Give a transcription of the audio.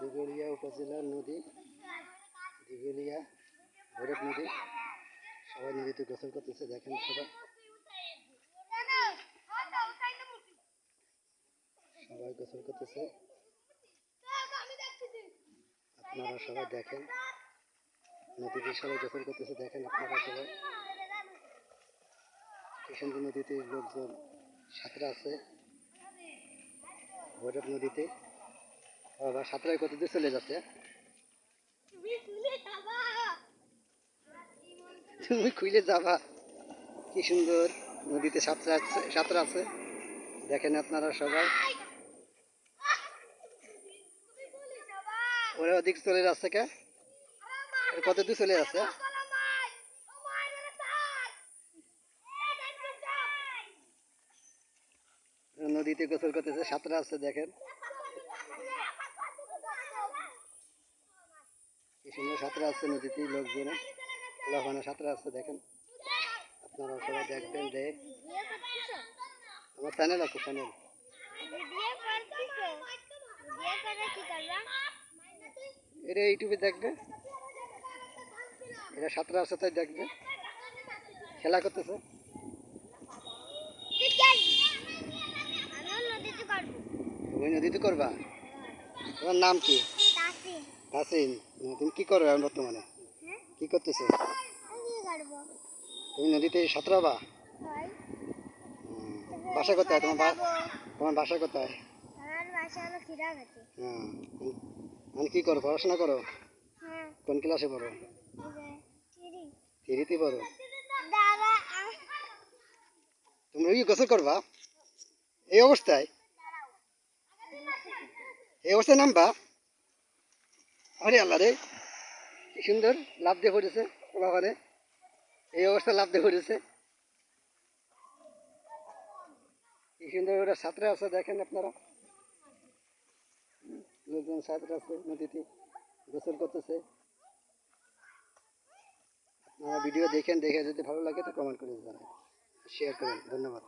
দিঘলিয়া উপজেলার নদী। দিঘলিয়া, ভৈরব নদী। সবাই নদীতে গোসল করতেছে, দেখেন সবাই। সবাই গোসল করতেছে। আপনারা সবাই দেখেন। নদীতে সবাই গোসল করতেছে, দেখেন আপনারা সবাই। কি সুন্দর নদীতে লোকজন সাঁতরা আছে। ভৈরব নদীতে। বাবা সাঁতরায় কত দূর চলে যাচ্ছে। তুমি খুইলে যাবা। কি সুন্দর নদীতে সাঁতরা আছে সাঁতরা আছে। দেখেন আপনারা সবাই। ওরা ওদিক চলে যাচ্ছে কে? কত দূর চলে যাচ্ছে? নদীতে গোসল করতেছে সাঁতরা আছে দেখেন। কি সুন্দর সাঁতরা আছে নদীতে লোকজনে। ওখানে সাঁতরা আছে দেখেন। আপনারা সবাই দেখবেন যে আমার চ্যানেল আছে চ্যানেল এটা ইউটিউবে দেখবে। এটা সাঁতরা আছে তাই দেখবে। খেলা করতেছে। তুমি নদীতে করবা? তোমার নাম কি? তাসিন। তুমি কি করো এখন বর্তমানে? কি করতেছো? তুমি নদীতে সাঁতরাবা। বাসা কোথায়? তোমার তোমার বাসা কোথায়? খিরাঘাটে হ্যাঁ মানে কি করো? পড়াশোনা করো? হ্যাঁ। কোন ক্লাসে পড়ো? থ্রিতে পড়ো? তুমি কি গোসল করবা? এই অবস্থায়? এই অবস্থায় নামবা? আরে আল্লাহ রে, কি সুন্দর লাভ দিয়ে পড়েছে, বাবারে। এই অবস্থায় লাভ দিয়ে পড়েছে। কি সুন্দর ওরা সাঁতরে আছে, দেখেন আপনারা। লোকজন সাঁতরে আছে, নদীতে গোসল করতেছে। আপনারা ভিডিও দেখেন, দেখে যদি ভালো লাগে তো কমেন্ট করে জানান শেয়ার করেন ধন্যবাদ।